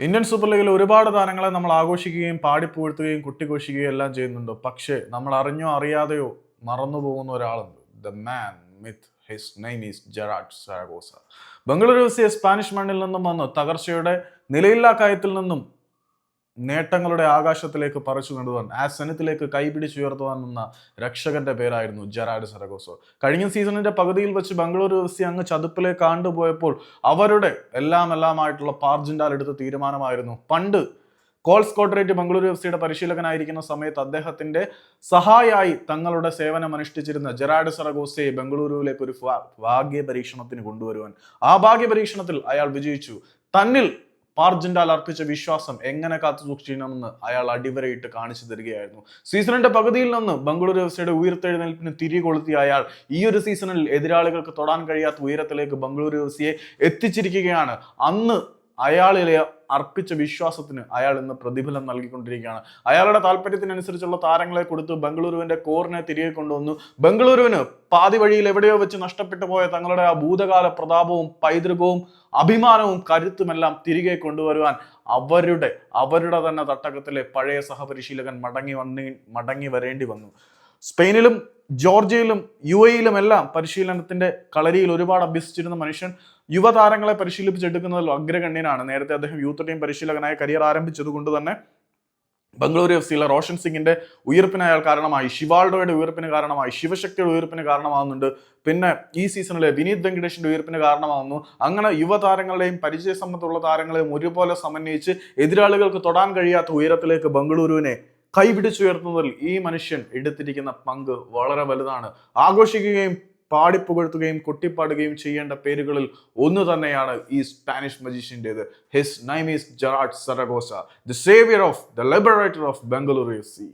Indian super ലീഗിൽ ഒരുപാട് താരങ്ങളെ നമ്മൾ ആഘോഷിക്കുകയും പാടിപ്പുകഴ്ത്തുകയും കുട്ടിഘോഷിക്കുകയും എല്ലാം ചെയ്യുന്നുണ്ട്. പക്ഷേ നമ്മൾ അറിഞ്ഞോ അറിയാതെയോ മറന്നു പോകുന്ന ഒരാളുണ്ട്. The man myth his name is Gerard Zaragoza Bengaluru സിയെ സ്പാനിഷ് മണ്ണിൽ നിന്നും വന്ന് തകർച്ചയുടെ നിലയില്ലാ കാര്യത്തിൽ നിന്നും നേട്ടങ്ങളുടെ ആകാശത്തിലേക്ക് പറിച്ചു കൊണ്ടുപോകാൻ ആ സനത്തിലേക്ക് കൈപിടിച്ചുയർത്തുവാൻ നിന്ന രക്ഷകന്റെ പേരായിരുന്നു ജെറാഡ് സെറഗോസോ. കഴിഞ്ഞ സീസണിന്റെ പകുതിയിൽ വെച്ച് ബംഗളൂരു എഫ് സി അങ്ങ് ചതുപ്പിലേക്ക് ആണ്ടുപോയപ്പോൾ അവരുടെ എല്ലാം എല്ലാമായിട്ടുള്ള പാർജിൻഡാൽ എടുത്ത തീരുമാനമായിരുന്നു. പണ്ട് കോൾ സ്കോട്ടറേറ്റ് ബംഗളൂരു എഫ് സിയുടെ പരിശീലകനായിരിക്കുന്ന സമയത്ത് അദ്ദേഹത്തിന്റെ സഹായായി തങ്ങളുടെ സേവനം അനുഷ്ഠിച്ചിരുന്ന ജെറാഡ് സറഗോസയെ ബംഗളൂരുവിലേക്ക് ഒരു ഭാഗ്യ പരീക്ഷണത്തിന് കൊണ്ടുവരുവാൻ. ആ ഭാഗ്യ പരീക്ഷണത്തിൽ അയാൾ വിജയിച്ചു. തന്നിൽ പാർജന്റാൽ അർപ്പിച്ച വിശ്വാസം എങ്ങനെ കാത്തു സൂക്ഷിക്കണമെന്ന് അയാൾ അടിവരയിട്ട് കാണിച്ചു തരികയായിരുന്നു. സീസണിന്റെ പകുതിയിൽ നിന്ന് ബംഗളൂരു എഫ് സിയുടെ ഉയർത്തെഴുന്നേൽപ്പിന് തിരികെ കൊളുത്തിയ അയാൾ ഈ ഒരു സീസണിൽ എതിരാളികൾക്ക് തൊടാൻ കഴിയാത്ത ഉയരത്തിലേക്ക് ബംഗളൂരു എഫ് സിയെ എത്തിച്ചിരിക്കുകയാണ്. അന്ന് അയാളിലെ അർപ്പിച്ച വിശ്വാസത്തിന് അയാൾ ഇന്ന് പ്രതിഫലം നൽകിക്കൊണ്ടിരിക്കുകയാണ്. അയാളുടെ താല്പര്യത്തിനനുസരിച്ചുള്ള താരങ്ങളെ കൊടുത്ത് ബംഗളൂരുവിന്റെ കോറിനെ തിരികെ കൊണ്ടുവന്നു. ബംഗളൂരുവിന് പാതി വഴിയിൽ എവിടെയോ വെച്ച് നഷ്ടപ്പെട്ടു പോയ തങ്ങളുടെ ആ ഭൂതകാല പ്രതാപവും പൈതൃകവും അഭിമാനവും കരുത്തുമെല്ലാം തിരികെ കൊണ്ടുവരുവാൻ അവരുടെ അവരുടെ തന്നെ തട്ടകത്തിലെ പഴയ സഹപരിശീലകൻ മടങ്ങി വന്നി മടങ്ങി വരേണ്ടി വന്നു. സ്പെയിനിലും ജോർജിയയിലും യു എയിലും എല്ലാം പരിശീലനത്തിന്റെ കളരിയിൽ ഒരുപാട് അഭ്യസിച്ചിരുന്ന മനുഷ്യൻ യുവതാരങ്ങളെ പരിശീലിപ്പിച്ചെടുക്കുന്നതിൽ അഗ്രഗണ്യനാണ് നേരത്തെ അദ്ദേഹം യൂത്ത് ടീം പരിശീലകനായി കരിയർ ആരംഭിച്ചത് കൊണ്ട് തന്നെ ബംഗളൂരു എഫ് സിയിലെ റോഷൻ സിംഗിന്റെ ഉയർപ്പിന് അയാൾ കാരണമായി ശിവാൾഡോയുടെ ഉയർപ്പിന് കാരണമായി ശിവശക്തിയുടെ ഉയർപ്പിന് കാരണമാകുന്നുണ്ട് പിന്നെ ഈ സീസണിലെ വിനീത് വെങ്കടേഷിന്റെ ഉയർപ്പിന് കാരണമാകുന്നു അങ്ങനെ യുവതാരങ്ങളെയും പരിചയ സമ്പത്തുള്ള താരങ്ങളെയും ഒരുപോലെ സമന്വയിച്ച് എതിരാളികൾക്ക് തൊടാൻ കഴിയാത്ത ഉയരത്തിലേക്ക് ബംഗളൂരുവിനെ കൈപിടിച്ചുയർത്തുന്നതിൽ ഈ മനുഷ്യൻ എടുത്തിരിക്കുന്ന പങ്ക് വളരെ വലുതാണ്. ആഘോഷിക്കുകയും പാടിപ്പുകഴ്ത്തുകയും കൊട്ടിപ്പാടുകയും ചെയ്യേണ്ട പേരുകളിൽ ഒന്ന് തന്നെയാണ് ഈ Spanish മജീഷ്യന്റെത്. His name is Gerard Zaragoza the saviour of the liberator of Bengaluru C